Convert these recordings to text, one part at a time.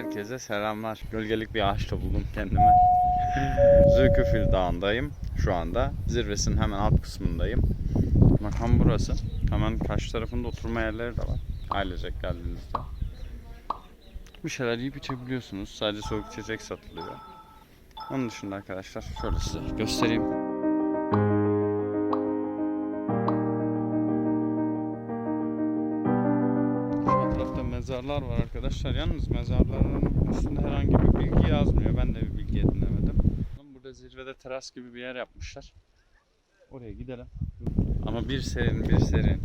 herkese selamlar. Gölgelik bir ağaçta buldum kendimi. Zülküfil Dağı'ndayım şu anda. Zirvesinin hemen alt kısmındayım. Makam burası. Hemen karşı tarafında oturma yerleri de var. Ailecek geldiğinizde. Bir şeyler yiyip içebiliyorsunuz. Sadece soğuk içecek satılıyor. Onun dışında arkadaşlar şöyle size göstereyim. Mezarlar var arkadaşlar. Yalnız mezarların üstünde herhangi bir bilgi yazmıyor. Ben de bir bilgi edinemedim. Burada zirvede teras gibi bir yer yapmışlar. Oraya gidelim. Ama bir serin bir serin.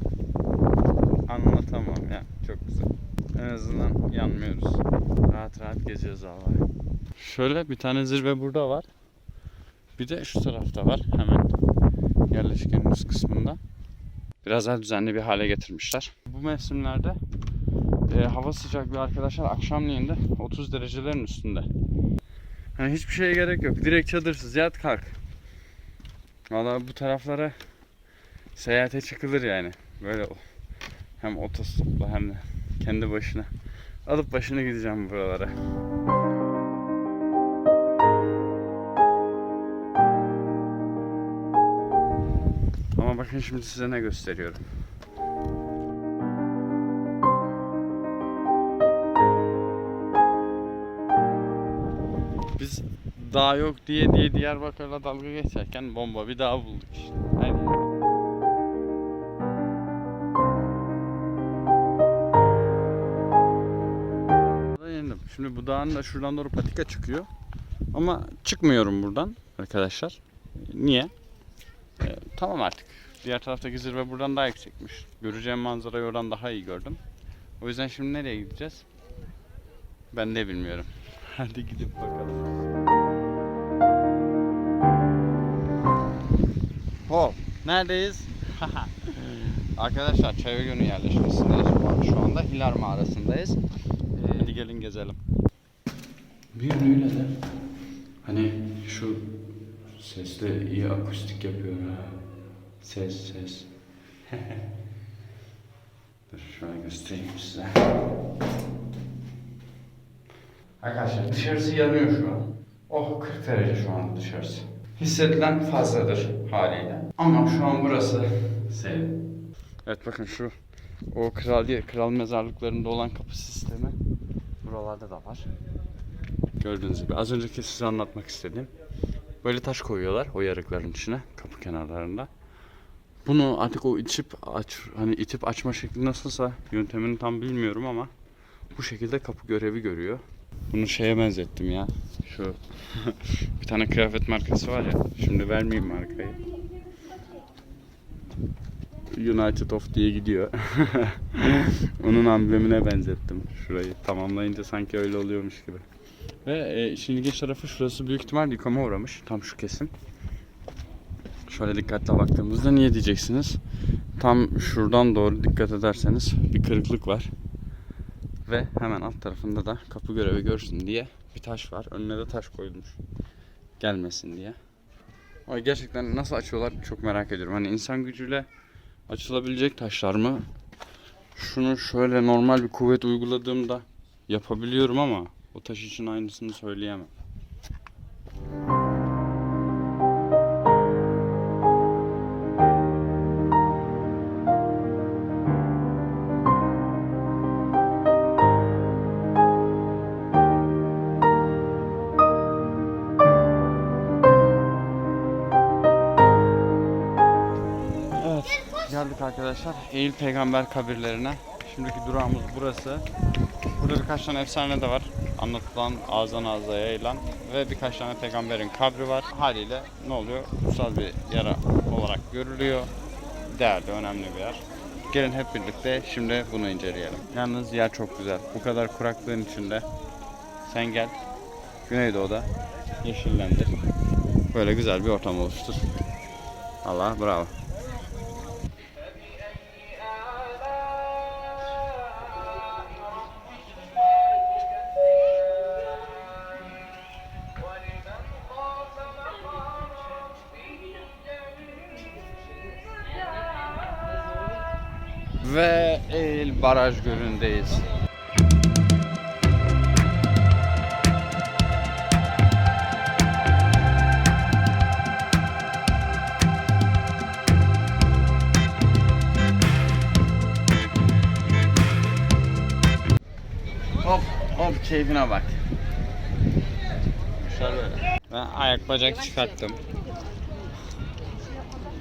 Anlatamam ya. Çok güzel. En azından yanmıyoruz. Rahat rahat geziyoruz vallahi. Şöyle bir tane zirve burada var. Bir de şu tarafta var. Hemen yerleşkenin kısmında. Biraz daha düzenli bir hale getirmişler. Bu mevsimlerde e, hava sıcaklığı arkadaşlar akşamleyin de 30 derecelerin üstünde. Yani hiçbir şeye gerek yok. Direkt çadırsız yat kalk. Valla bu taraflara seyahate çıkılır yani. Böyle hem otostopla hem de kendi başına. Alıp başına gideceğim buralara. Ama bakın şimdi size ne gösteriyorum. Dağ yok diye diye Diyarbakır'la dalga geçerken bomba bir dağ bulduk işte. Her. Şimdi bu dağın da şuradan doğru patika çıkıyor. Ama çıkmıyorum buradan arkadaşlar. Niye? Ee, tamam artık. Diğer taraftaki zirve buradan daha yüksekmiş. Göreceğim manzarayı oradan daha iyi gördüm. O yüzden şimdi nereye gideceğiz? Ben de bilmiyorum. Hadi gidip bakalım. Hop. Neredeyiz? Arkadaşlar Çayır Gölü yerleşmesindeyiz şu anda. Hilar mağarasındayız. Ee, Hadi gelin gezelim. Bir yönüyle de hani şu sesle iyi akustik yapıyor ha. Ses ses. Dur şöyle göstereyim size. Arkadaşlar dışarısı yanıyor şu an. Oh 40 derece şu an dışarısı. Hissedilen fazladır haliyle. Ama şu an burası serin. Evet bakın şu o kral kral mezarlıklarında olan kapı sistemi buralarda da var. Gördüğünüz gibi az önceki size anlatmak istediğim. Böyle taş koyuyorlar o yarıkların içine kapı kenarlarında. Bunu artık o içip aç hani itip açma şekli nasılsa yöntemini tam bilmiyorum ama bu şekilde kapı görevi görüyor. Bunu şeye benzettim ya. Şu bir tane kıyafet markası var ya. Şimdi vermeyeyim markayı. United of diye gidiyor. Onun amblemine benzettim şurayı. Tamamlayınca sanki öyle oluyormuş gibi. Ve e, işin ilginç tarafı şurası büyük ihtimal yıkama uğramış. Tam şu kesim. Şöyle dikkatle baktığımızda niye diyeceksiniz? Tam şuradan doğru dikkat ederseniz bir kırıklık var. Ve hemen alt tarafında da kapı görevi görsün diye bir taş var. Önüne de taş koyulmuş. Gelmesin diye. Ama gerçekten nasıl açıyorlar çok merak ediyorum. Hani insan gücüyle açılabilecek taşlar mı? Şunu şöyle normal bir kuvvet uyguladığımda yapabiliyorum ama o taş için aynısını söyleyemem. Geldik arkadaşlar. Eğil peygamber kabirlerine. Şimdiki durağımız burası. Burada birkaç tane efsane de var. Anlatılan, ağızdan ağza yayılan ve birkaç tane peygamberin kabri var. Haliyle ne oluyor? Kutsal bir yara olarak görülüyor. Değerli, önemli bir yer. Gelin hep birlikte şimdi bunu inceleyelim. Yalnız yer çok güzel. Bu kadar kuraklığın içinde sen gel. Güneydoğu'da yeşillendir. Böyle güzel bir ortam oluştur. Allah bravo. Baraj Gölü'ndeyiz. Hop hop keyfine bak. Ben ayak bacak çıkarttım.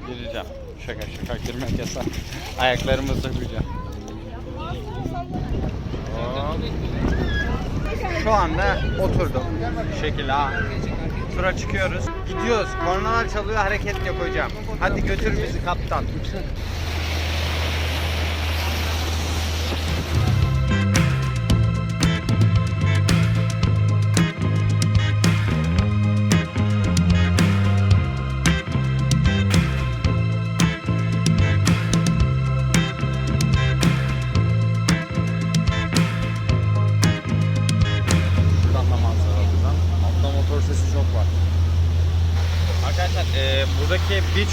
Gireceğim. Şaka şaka girmek yasak. Ayaklarımı sokacağım. Şu anda oturdum. Bu şekilde ha. Tura çıkıyoruz. Gidiyoruz. Kornalar çalıyor hareket yok hocam. Hadi götür bizi kaptan.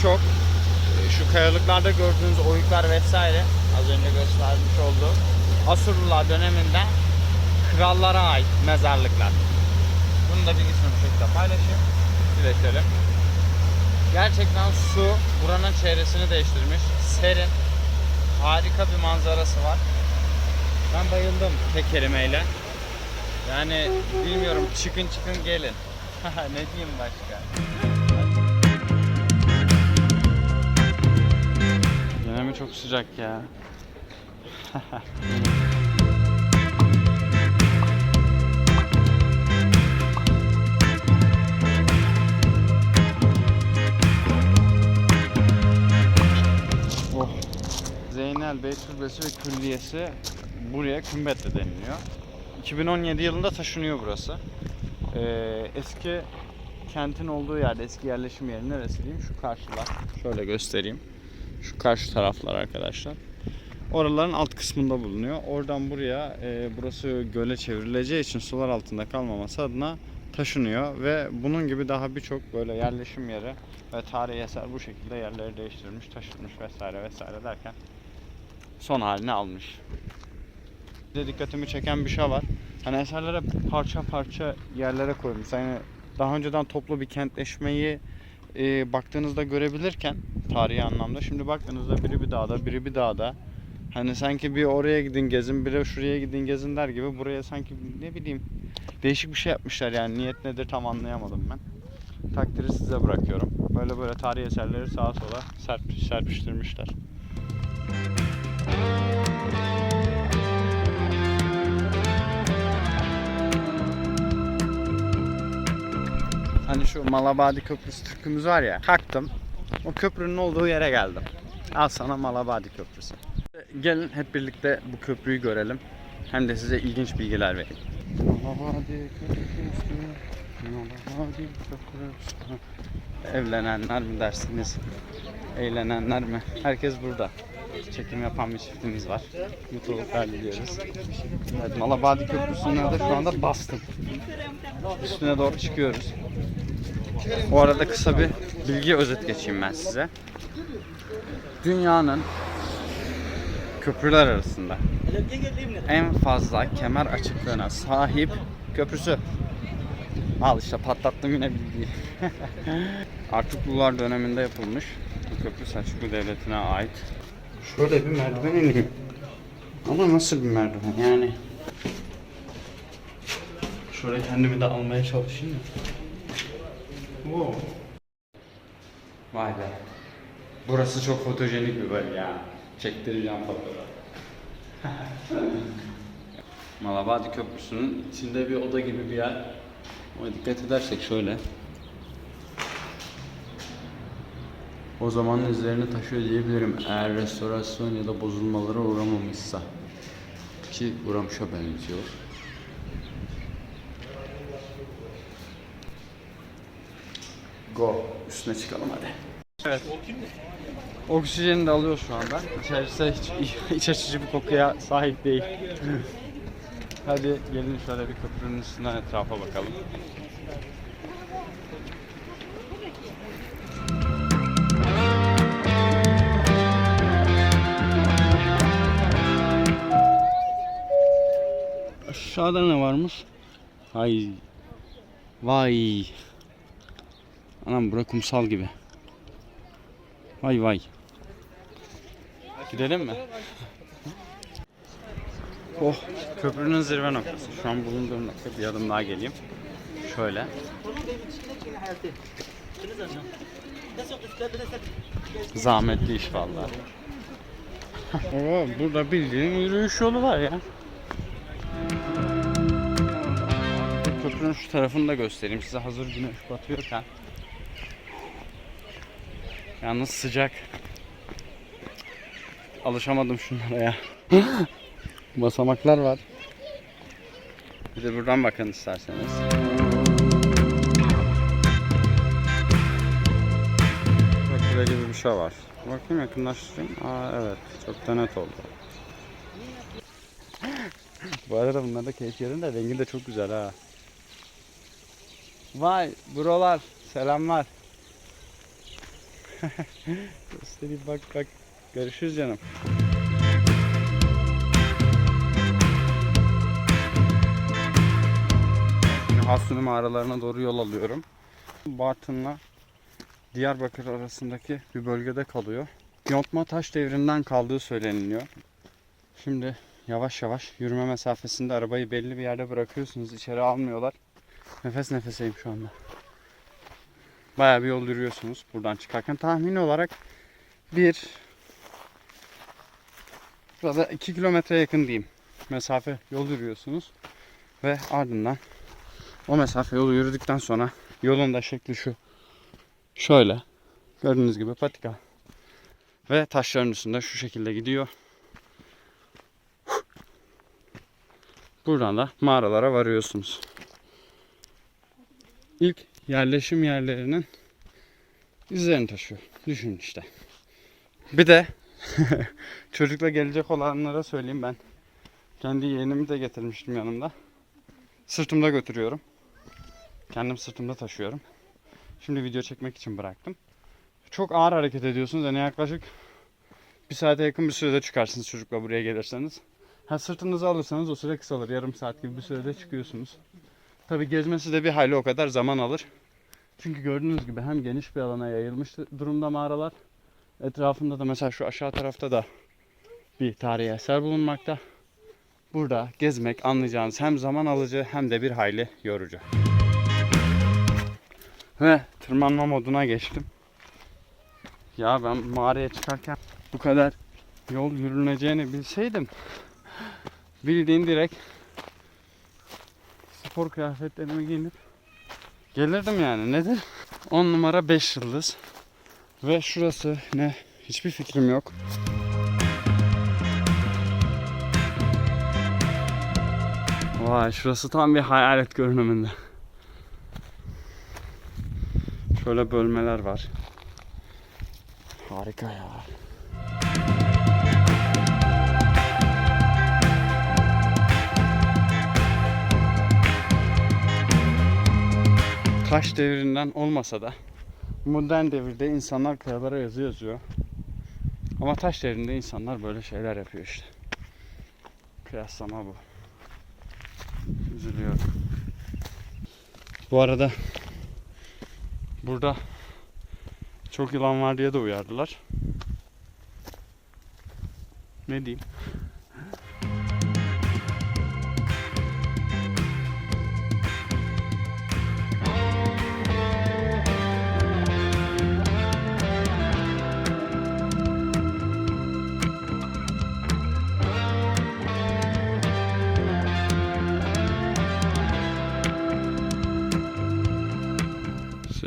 Buradaki birçok e, şu kayalıklarda gördüğünüz oyuklar vesaire az önce göstermiş olduğum Asurlular döneminde krallara ait mezarlıklar. Bunu da bilgisini bu şekilde paylaşayım. İletelim. Gerçekten su buranın çevresini değiştirmiş. Serin. Harika bir manzarası var. Ben bayıldım tek kelimeyle. Yani bilmiyorum çıkın çıkın gelin. ne diyeyim başka? Mi çok sıcak ya? oh. Zeynel Bey Türbesi ve Külliyesi buraya Kümbet'te deniliyor. 2017 yılında taşınıyor burası. Ee, eski kentin olduğu yerde, eski yerleşim yeri neresi diyeyim? Şu karşılar. Şöyle göstereyim. Şu karşı taraflar arkadaşlar. Oraların alt kısmında bulunuyor. Oradan buraya e, burası göle çevrileceği için sular altında kalmaması adına taşınıyor ve bunun gibi daha birçok böyle yerleşim yeri ve tarihi eser bu şekilde yerleri değiştirmiş, taşınmış vesaire vesaire derken son halini almış. De dikkatimi çeken bir şey var. Hani eserlere parça parça yerlere koymuş. Yani daha önceden toplu bir kentleşmeyi e, baktığınızda görebilirken tarihi anlamda şimdi baktığınızda biri bir dağda, biri bir dağda. Hani sanki bir oraya gidin gezin, biri şuraya gidin gezin der gibi buraya sanki ne bileyim değişik bir şey yapmışlar yani niyet nedir tam anlayamadım ben. Takdiri size bırakıyorum. Böyle böyle tarihi eserleri sağa sola serp, serpiştirmişler. Hani şu Malabadi Köprüsü türkümüz var ya. Kalktım. O köprünün olduğu yere geldim. Al sana Malabadi Köprüsü. Gelin hep birlikte bu köprüyü görelim. Hem de size ilginç bilgiler vereyim. Malabadi Köprüsü. Malabadi Köprüsü. Evlenenler mi dersiniz? Eğlenenler mi? Herkes burada. Çekim yapan bir çiftimiz var. Mutluluklar diliyoruz. Evet, Malabadi Köprüsü'nün adı şu anda bastım. Üstüne doğru çıkıyoruz. Bu arada kısa bir bilgi özet geçeyim ben size. Dünyanın köprüler arasında en fazla kemer açıklığına sahip köprüsü. Al işte patlattım yine bilgiyi. Artuklular döneminde yapılmış. Bu köprü Selçuklu Devleti'ne ait. Şöyle bir merdiven ineyim. Ama nasıl bir merdiven yani? Şöyle kendimi de almaya çalışayım. Wow. Vay be. Burası çok fotojenik bir bölge ya. Çektireceğim fotoğraf. Malabadi Köprüsü'nün içinde bir oda gibi bir yer. Ama dikkat edersek şöyle. O zaman izlerini taşıyor diyebilirim eğer restorasyon ya da bozulmalara uğramamışsa. Ki uğramışa benziyor. Go. Üstüne çıkalım hadi. Evet. Oksijeni de alıyor şu anda. İçerisi hiç iç açıcı bir kokuya sahip değil. hadi gelin şöyle bir köprünün üstünden etrafa bakalım. Aşağıda ne varmış? Hay. Vay. Anam bura kumsal gibi. Vay vay. Gidelim mi? Oh, köprünün zirve noktası. Şu an bulunduğum nokta bir adım daha geleyim. Şöyle. Zahmetli iş vallahi. Burada bildiğin yürüyüş yolu var ya. Köprünün şu tarafını da göstereyim size hazır güneş batıyorken. Yalnız sıcak. Alışamadım şunlara ya. Basamaklar var. Bir de buradan bakın isterseniz. Bak şurada gibi bir şey var. Bakayım yakınlaştırayım. Aa evet. Çok da net oldu. Bu arada bunlar da keyif yerinde. Rengi de çok güzel ha. Vay brolar. Selamlar. Göstereyim bak bak. Görüşürüz canım. Şimdi Hasuni mağaralarına doğru yol alıyorum. Bartın'la Diyarbakır arasındaki bir bölgede kalıyor. Yontma taş devrinden kaldığı söyleniliyor. Şimdi yavaş yavaş yürüme mesafesinde arabayı belli bir yerde bırakıyorsunuz. içeri almıyorlar. Nefes nefeseyim şu anda. Bayağı bir yol yürüyorsunuz buradan çıkarken. Tahmini olarak bir Burada 2 kilometre yakın diyeyim. Mesafe yol yürüyorsunuz. Ve ardından o mesafe yolu yürüdükten sonra yolun da şekli şu. Şöyle. Gördüğünüz gibi patika. Ve taşların üstünde şu şekilde gidiyor. Buradan da mağaralara varıyorsunuz. İlk yerleşim yerlerinin izlerini taşıyor. Düşünün işte. Bir de çocukla gelecek olanlara söyleyeyim ben. Kendi yeğenimi de getirmiştim yanımda. Sırtımda götürüyorum. Kendim sırtımda taşıyorum. Şimdi video çekmek için bıraktım. Çok ağır hareket ediyorsunuz. Yani yaklaşık bir saate yakın bir sürede çıkarsınız çocukla buraya gelirseniz. Ha sırtınızı alırsanız o süre kısalır. Yarım saat gibi bir sürede çıkıyorsunuz. Tabi gezmesi de bir hayli o kadar zaman alır. Çünkü gördüğünüz gibi hem geniş bir alana yayılmış durumda mağaralar. Etrafında da mesela şu aşağı tarafta da bir tarihi eser bulunmakta. Burada gezmek anlayacağınız hem zaman alıcı hem de bir hayli yorucu. Ve tırmanma moduna geçtim. Ya ben mağaraya çıkarken bu kadar yol yürüneceğini bilseydim bildiğin direkt spor kıyafetlerimi giyinip gelirdim yani. Nedir? 10 numara 5 yıldız. Ve şurası ne? Hiçbir fikrim yok. Vay şurası tam bir hayalet görünümünde. Şöyle bölmeler var. Harika ya. Taş devrinden olmasa da modern devirde insanlar kayalara yazı yazıyor. Ama taş devrinde insanlar böyle şeyler yapıyor işte. Kıyaslama bu. Üzülüyorum. Bu arada burada çok yılan var diye de uyardılar. Ne diyeyim?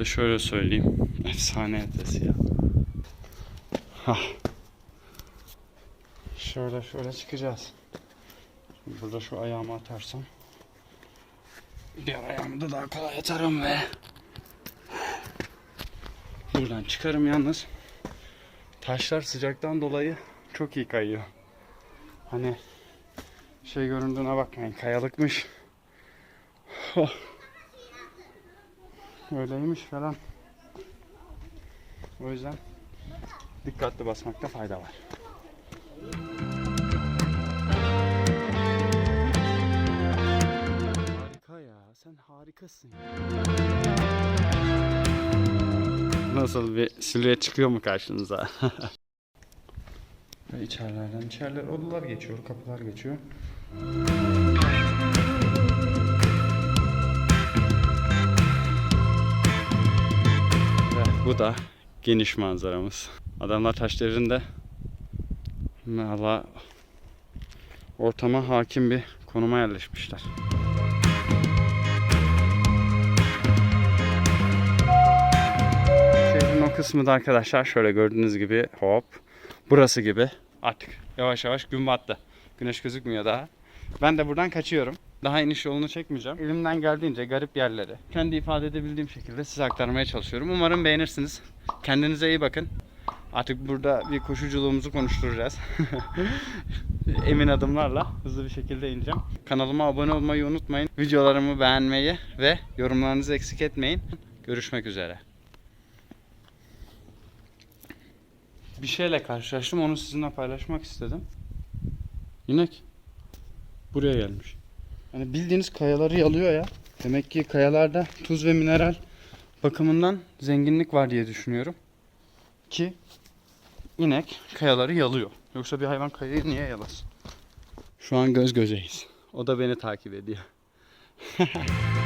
Size şöyle söyleyeyim. Efsane ötesi ya. Hah. Şöyle şöyle çıkacağız. Şimdi burada şu ayağımı atarsam diğer ayağımı da daha kolay atarım ve buradan çıkarım yalnız. Taşlar sıcaktan dolayı çok iyi kayıyor. Hani şey göründüğüne bakmayın kayalıkmış. Oh. Öyleymiş falan. O yüzden dikkatli basmakta fayda var. Harika ya. Sen harikasın. Nasıl bir silüet çıkıyor mu karşınıza? Ve içerilerden içeriler odalar geçiyor, kapılar geçiyor. Bu da geniş manzaramız. Adamlar taş devrinde valla ortama hakim bir konuma yerleşmişler. Şehrin o kısmı da arkadaşlar şöyle gördüğünüz gibi hop burası gibi artık yavaş yavaş gün battı. Güneş gözükmüyor daha. Ben de buradan kaçıyorum. Daha iniş yolunu çekmeyeceğim. Elimden geldiğince garip yerleri kendi ifade edebildiğim şekilde size aktarmaya çalışıyorum. Umarım beğenirsiniz. Kendinize iyi bakın. Artık burada bir koşuculuğumuzu konuşturacağız. Emin adımlarla hızlı bir şekilde ineceğim. Kanalıma abone olmayı unutmayın. Videolarımı beğenmeyi ve yorumlarınızı eksik etmeyin. Görüşmek üzere. Bir şeyle karşılaştım onu sizinle paylaşmak istedim. İnek buraya gelmiş. Hani bildiğiniz kayaları yalıyor ya. Demek ki kayalarda tuz ve mineral bakımından zenginlik var diye düşünüyorum. Ki inek kayaları yalıyor. Yoksa bir hayvan kayayı niye yalasın? Şu an göz gözeyiz. O da beni takip ediyor.